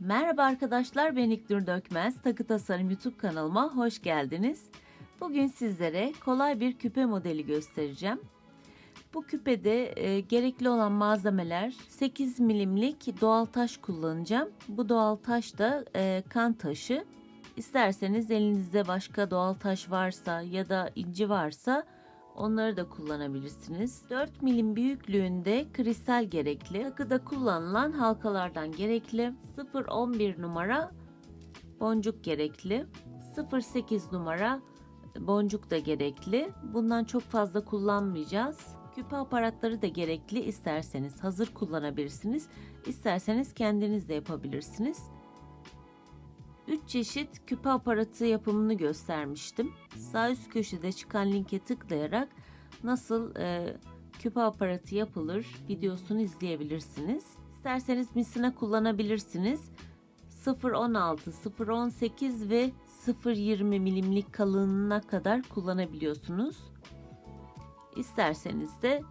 Merhaba arkadaşlar ben İknur Dökmez. Takı Tasarım YouTube kanalıma hoş geldiniz. Bugün sizlere kolay bir küpe modeli göstereceğim. Bu küpede e, gerekli olan malzemeler 8 milimlik doğal taş kullanacağım. Bu doğal taş da e, kan taşı. İsterseniz elinizde başka doğal taş varsa ya da inci varsa onları da kullanabilirsiniz. 4 milim büyüklüğünde kristal gerekli. Takıda kullanılan halkalardan gerekli. 0-11 numara boncuk gerekli. 0-8 numara boncuk da gerekli. Bundan çok fazla kullanmayacağız. Küpe aparatları da gerekli. İsterseniz hazır kullanabilirsiniz. İsterseniz kendiniz de yapabilirsiniz. 3 çeşit küpe aparatı yapımını göstermiştim. Sağ üst köşede çıkan linke tıklayarak nasıl e, küpe aparatı yapılır videosunu izleyebilirsiniz. İsterseniz misina kullanabilirsiniz. 0.16, 0.18 ve 0.20 milimlik kalınlığına kadar kullanabiliyorsunuz. İsterseniz de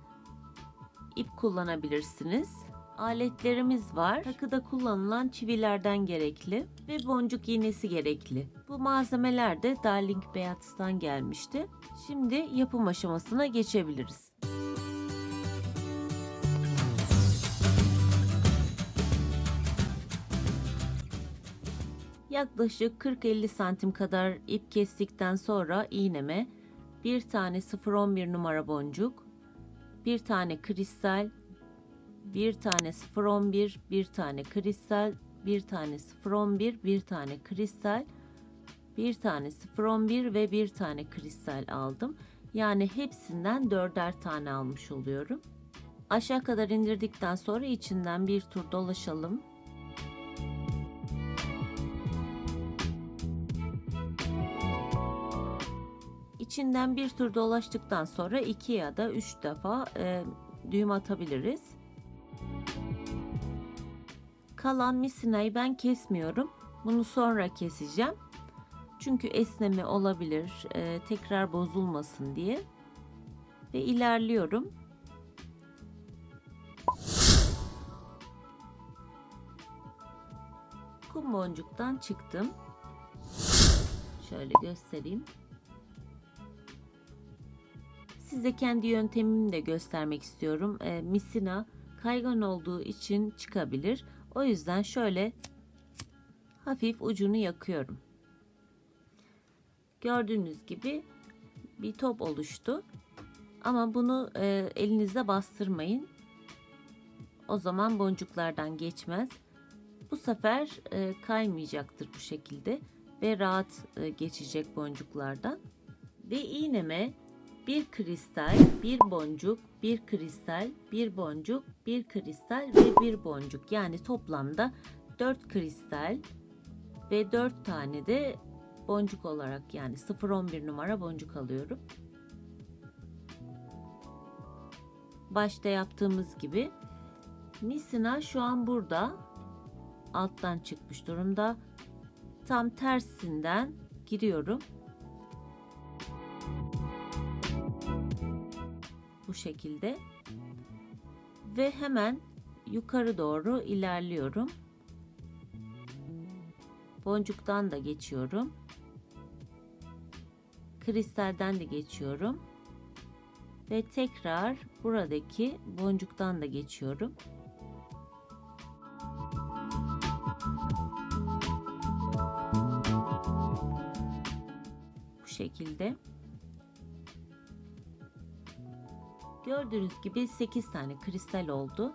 ip kullanabilirsiniz aletlerimiz var. Takıda kullanılan çivilerden gerekli ve boncuk iğnesi gerekli. Bu malzemeler de Darling Beyaz'dan gelmişti. Şimdi yapım aşamasına geçebiliriz. Yaklaşık 40-50 santim kadar ip kestikten sonra iğneme bir tane 0.11 numara boncuk, bir tane kristal, bir tane 011, bir tane kristal, bir tane 011, bir tane kristal, bir tane 011 ve bir kristall kristal aldım. Yani hepsinden dörder tane almış oluyorum. Aşağı kadar indirdikten sonra içinden bir tur dolaşalım. İçinden bir tur dolaştıktan sonra iki ya da üç defa e, düğüm atabiliriz. Kalan misinayı ben kesmiyorum. Bunu sonra keseceğim. Çünkü esneme olabilir. E, tekrar bozulmasın diye. Ve ilerliyorum. Kum boncuktan çıktım. Şöyle göstereyim. Size kendi yöntemimi de göstermek istiyorum. E, misina kaygan olduğu için çıkabilir. O yüzden şöyle hafif ucunu yakıyorum. Gördüğünüz gibi bir top oluştu. Ama bunu e, elinizde bastırmayın. O zaman boncuklardan geçmez. Bu sefer e, kaymayacaktır bu şekilde ve rahat e, geçecek boncuklardan. Ve iğneme bir kristal, bir boncuk, bir kristal, bir boncuk, bir kristal ve bir boncuk. Yani toplamda 4 kristal ve 4 tane de boncuk olarak yani 0-11 numara boncuk alıyorum. Başta yaptığımız gibi misina şu an burada alttan çıkmış durumda. Tam tersinden giriyorum. Şekilde ve hemen yukarı doğru ilerliyorum. Boncuktan da geçiyorum. Kristalden de geçiyorum. Ve tekrar buradaki boncuktan da geçiyorum. Bu şekilde Gördüğünüz gibi 8 tane kristal oldu.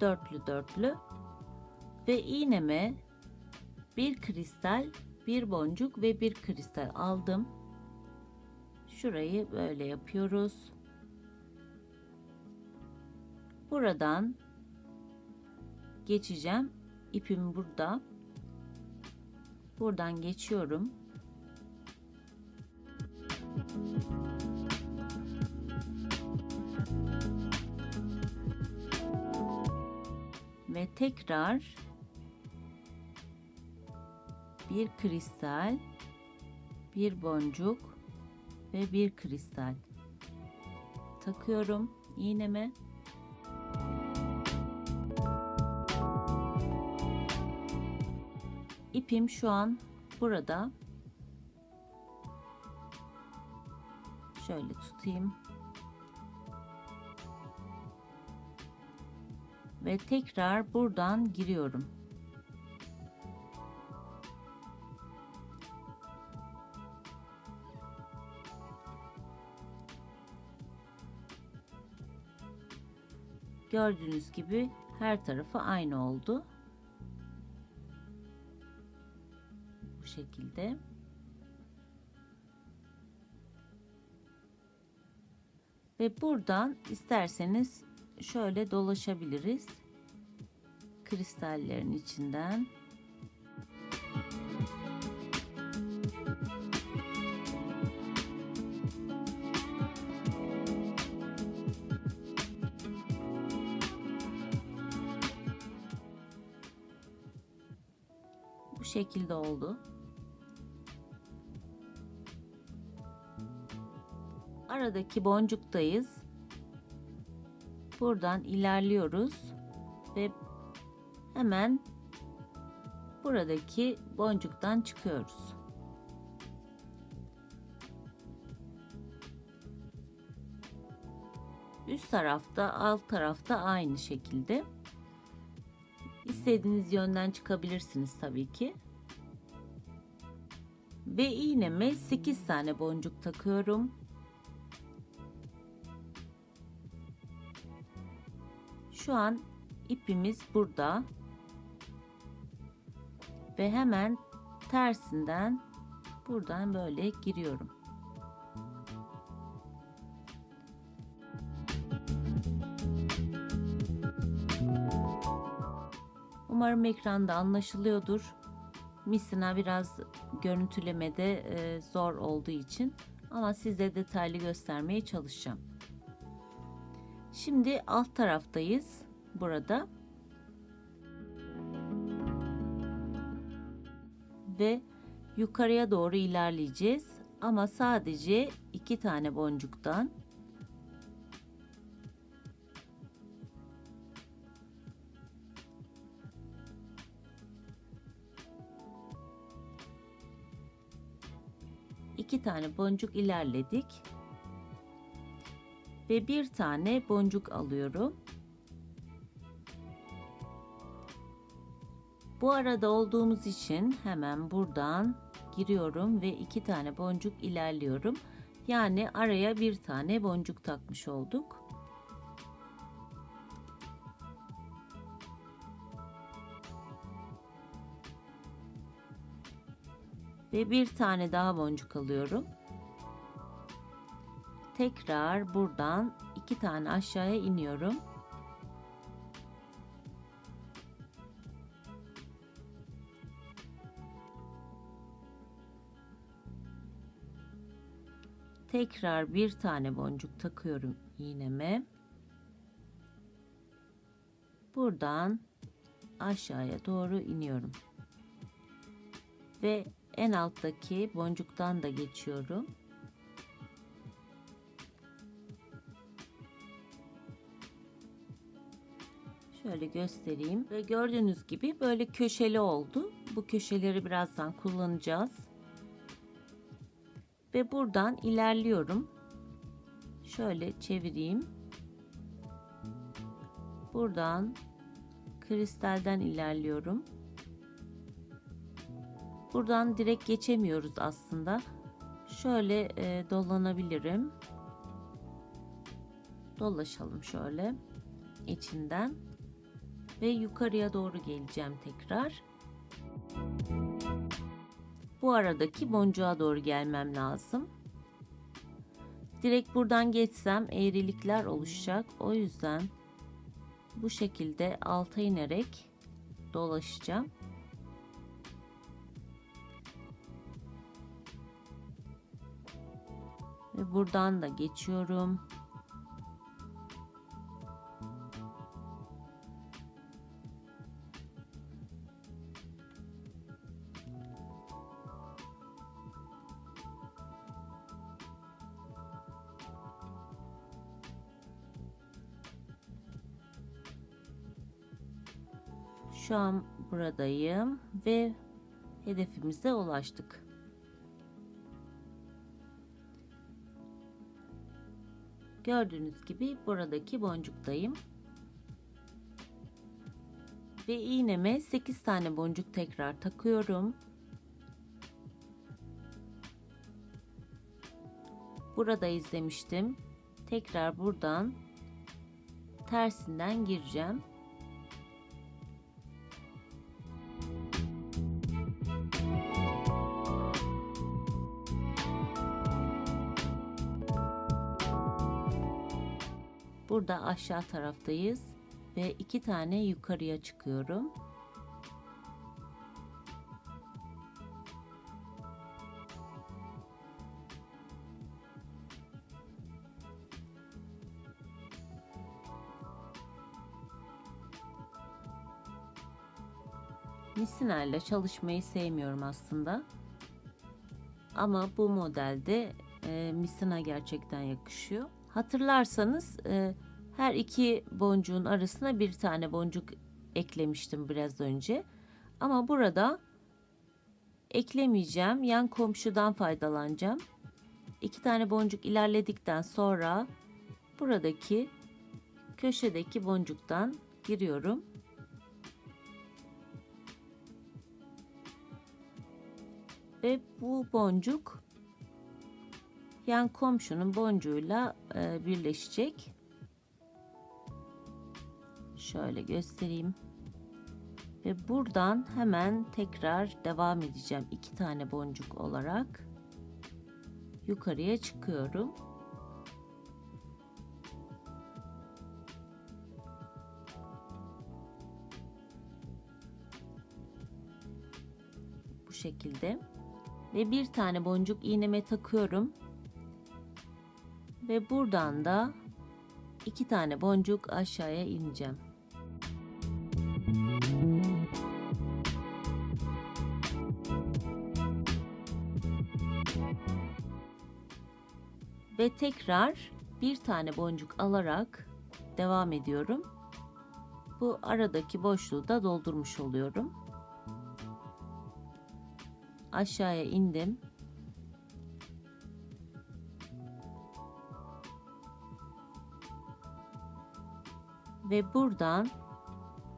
Dörtlü dörtlü. Ve iğneme bir kristal, bir boncuk ve bir kristal aldım. Şurayı böyle yapıyoruz. Buradan geçeceğim. İpim burada. Buradan geçiyorum. Ve tekrar bir kristal, bir boncuk ve bir kristal takıyorum iğneme. ipim şu an burada. Şöyle tutayım. Ve tekrar buradan giriyorum. Gördüğünüz gibi her tarafı aynı oldu. Bu şekilde. Ve buradan isterseniz şöyle dolaşabiliriz. Kristallerin içinden. Bu şekilde oldu. Aradaki boncuktayız. Buradan ilerliyoruz ve hemen buradaki boncuktan çıkıyoruz. Üst tarafta, alt tarafta aynı şekilde. İstediğiniz yönden çıkabilirsiniz tabii ki. Ve iğneme 8 tane boncuk takıyorum. Şu an ipimiz burada. Ve hemen tersinden buradan böyle giriyorum. Umarım ekranda anlaşılıyordur. Misina biraz görüntülemede zor olduğu için ama size detaylı göstermeye çalışacağım. Şimdi alt taraftayız burada. Ve yukarıya doğru ilerleyeceğiz. Ama sadece iki tane boncuktan. İki tane boncuk ilerledik ve bir tane boncuk alıyorum. Bu arada olduğumuz için hemen buradan giriyorum ve iki tane boncuk ilerliyorum. Yani araya bir tane boncuk takmış olduk. Ve bir tane daha boncuk alıyorum. Tekrar buradan iki tane aşağıya iniyorum. Tekrar bir tane boncuk takıyorum iğneme. Buradan aşağıya doğru iniyorum. Ve en alttaki boncuktan da geçiyorum. Şöyle göstereyim ve gördüğünüz gibi böyle köşeli oldu. Bu köşeleri birazdan kullanacağız. Ve buradan ilerliyorum. Şöyle çevireyim. Buradan kristalden ilerliyorum. Buradan direkt geçemiyoruz aslında. Şöyle e, dolanabilirim. Dolaşalım şöyle içinden ve yukarıya doğru geleceğim tekrar. Bu aradaki boncuğa doğru gelmem lazım. Direkt buradan geçsem eğrilikler oluşacak. O yüzden bu şekilde alta inerek dolaşacağım. Ve buradan da geçiyorum. Buradayım ve hedefimize ulaştık. Gördüğünüz gibi buradaki boncuktayım. Ve iğneme 8 tane boncuk tekrar takıyorum. Burada izlemiştim. Tekrar buradan tersinden gireceğim. Burada aşağı taraftayız ve iki tane yukarıya çıkıyorum. Misina ile çalışmayı sevmiyorum aslında. Ama bu modelde e, misina gerçekten yakışıyor. Hatırlarsanız e, her iki boncuğun arasına bir tane boncuk eklemiştim biraz önce. Ama burada eklemeyeceğim. Yan komşudan faydalanacağım. İki tane boncuk ilerledikten sonra buradaki köşedeki boncuktan giriyorum. Ve bu boncuk yan komşunun boncuğuyla e, birleşecek. Şöyle göstereyim. Ve buradan hemen tekrar devam edeceğim. iki tane boncuk olarak yukarıya çıkıyorum. Bu şekilde. Ve bir tane boncuk iğneme takıyorum. Ve buradan da iki tane boncuk aşağıya ineceğim. Ve tekrar bir tane boncuk alarak devam ediyorum. Bu aradaki boşluğu da doldurmuş oluyorum. Aşağıya indim. ve buradan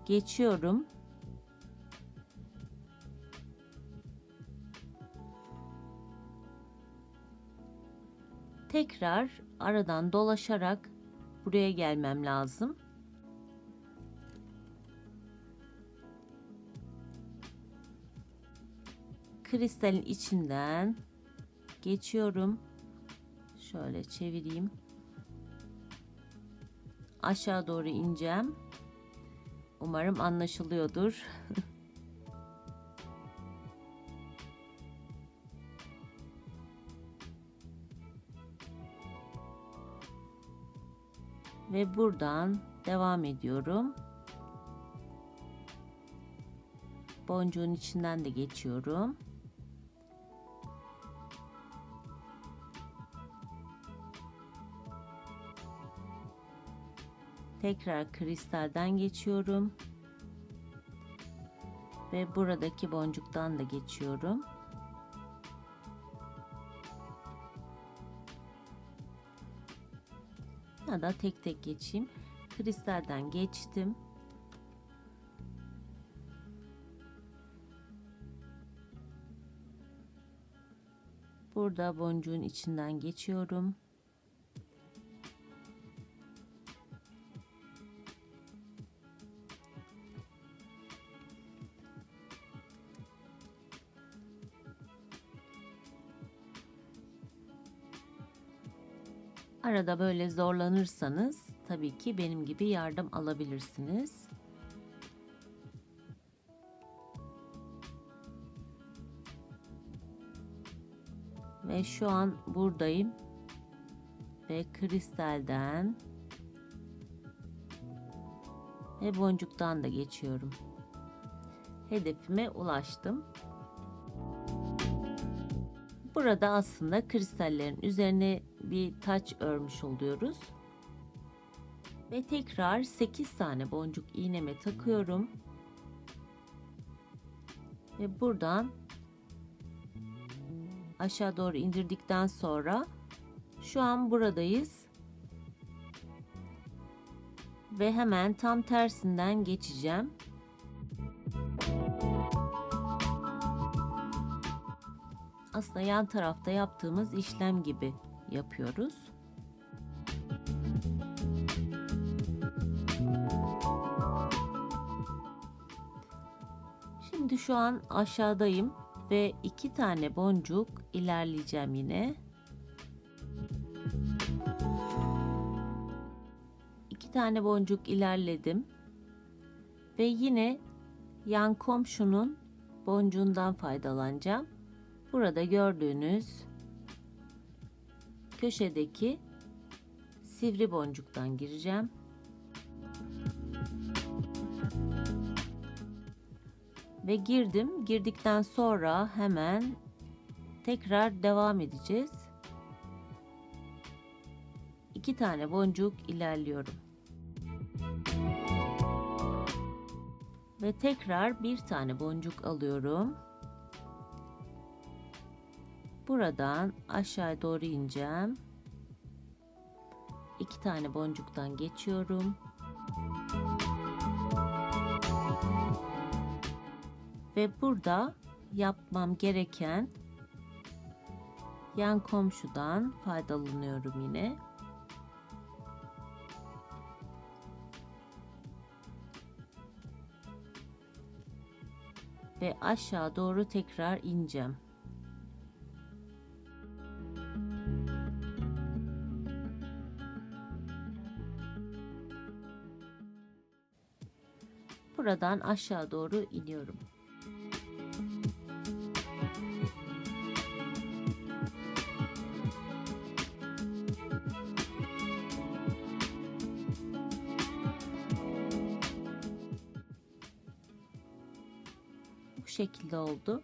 geçiyorum. Tekrar aradan dolaşarak buraya gelmem lazım. Kristalin içinden geçiyorum. Şöyle çevireyim aşağı doğru ineceğim. Umarım anlaşılıyordur. Ve buradan devam ediyorum. Boncuğun içinden de geçiyorum. Tekrar kristalden geçiyorum. Ve buradaki boncuktan da geçiyorum. Ya da tek tek geçeyim. Kristalden geçtim. Burada boncuğun içinden geçiyorum. Arada böyle zorlanırsanız tabii ki benim gibi yardım alabilirsiniz. Ve şu an buradayım. Ve kristalden ve boncuktan da geçiyorum. Hedefime ulaştım. Burada aslında kristallerin üzerine bir taç örmüş oluyoruz. Ve tekrar 8 tane boncuk iğneme takıyorum. Ve buradan aşağı doğru indirdikten sonra şu an buradayız. Ve hemen tam tersinden geçeceğim. Aslında yan tarafta yaptığımız işlem gibi yapıyoruz. Şimdi şu an aşağıdayım ve iki tane boncuk ilerleyeceğim yine. İki tane boncuk ilerledim ve yine yan komşunun boncuğundan faydalanacağım. Burada gördüğünüz köşedeki sivri boncuktan gireceğim. Ve girdim. Girdikten sonra hemen tekrar devam edeceğiz. İki tane boncuk ilerliyorum. Ve tekrar bir tane boncuk alıyorum. Buradan aşağı doğru ineceğim. İki tane boncuktan geçiyorum. Ve burada yapmam gereken yan komşudan faydalanıyorum yine. Ve aşağı doğru tekrar ineceğim. Buradan aşağı doğru iniyorum. Bu şekilde oldu.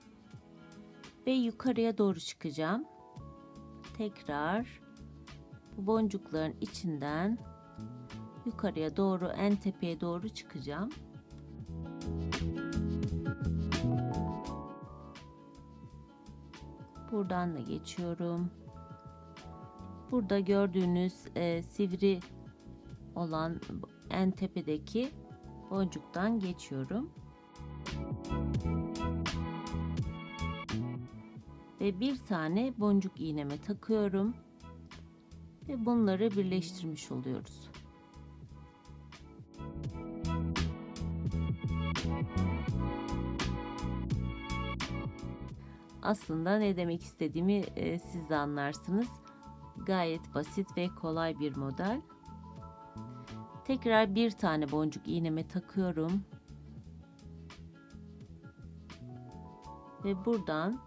Ve yukarıya doğru çıkacağım. Tekrar bu boncukların içinden yukarıya doğru en tepeye doğru çıkacağım. Buradan da geçiyorum. Burada gördüğünüz e, sivri olan en tepedeki boncuktan geçiyorum. Ve bir tane boncuk iğneme takıyorum. Ve bunları birleştirmiş oluyoruz. Aslında ne demek istediğimi e, siz de anlarsınız. Gayet basit ve kolay bir model. Tekrar bir tane boncuk iğneme takıyorum. Ve buradan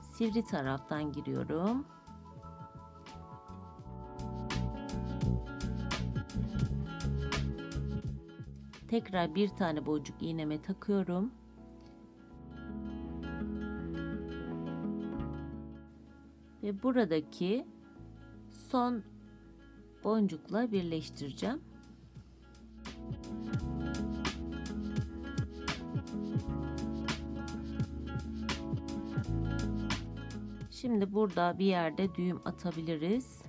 sivri taraftan giriyorum. Tekrar bir tane boncuk iğneme takıyorum. Ve buradaki son boncukla birleştireceğim. Şimdi burada bir yerde düğüm atabiliriz.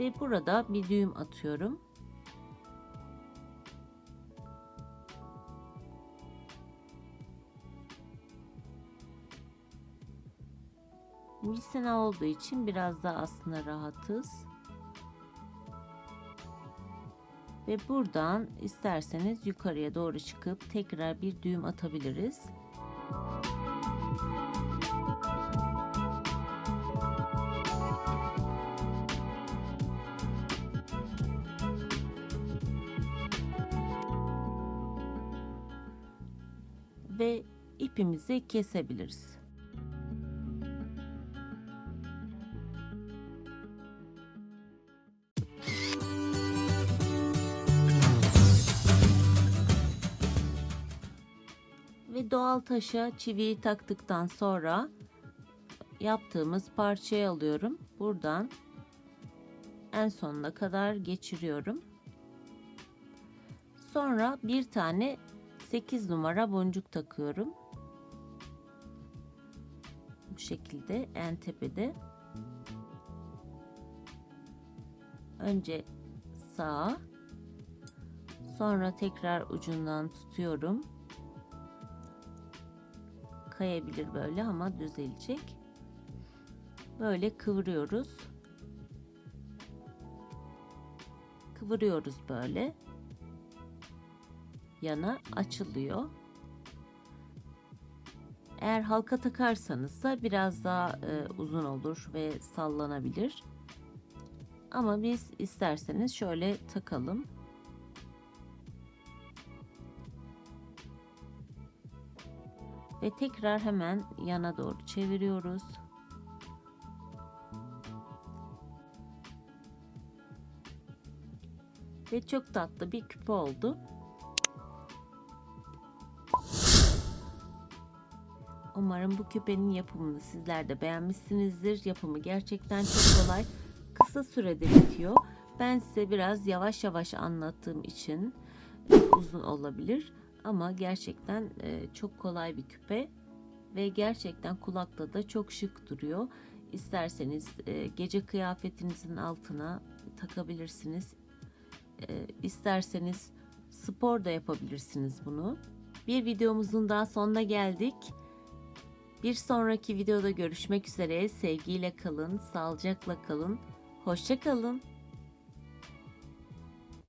Ve burada bir düğüm atıyorum. Misina olduğu için biraz daha aslında rahatız. Ve buradan isterseniz yukarıya doğru çıkıp tekrar bir düğüm atabiliriz. Ve ipimizi kesebiliriz. Doğal taşa çiviyi taktıktan sonra yaptığımız parçayı alıyorum. Buradan en sonuna kadar geçiriyorum. Sonra bir tane 8 numara boncuk takıyorum. Bu şekilde en tepede. Önce sağa sonra tekrar ucundan tutuyorum. Kayabilir böyle ama düzelecek. Böyle kıvırıyoruz. Kıvırıyoruz böyle. Yana açılıyor. Eğer halka takarsanız da biraz daha e, uzun olur ve sallanabilir. Ama biz isterseniz şöyle takalım. Ve tekrar hemen yana doğru çeviriyoruz. Ve çok tatlı bir küpe oldu. Umarım bu küpenin yapımını sizler de beğenmişsinizdir. Yapımı gerçekten çok kolay. Kısa sürede bitiyor. Ben size biraz yavaş yavaş anlattığım için uzun olabilir. Ama gerçekten e, çok kolay bir küpe. Ve gerçekten kulakta da çok şık duruyor. İsterseniz e, gece kıyafetinizin altına takabilirsiniz. E, isterseniz spor da yapabilirsiniz bunu. Bir videomuzun daha sonuna geldik. Bir sonraki videoda görüşmek üzere. Sevgiyle kalın, sağlıcakla kalın. Hoşça kalın.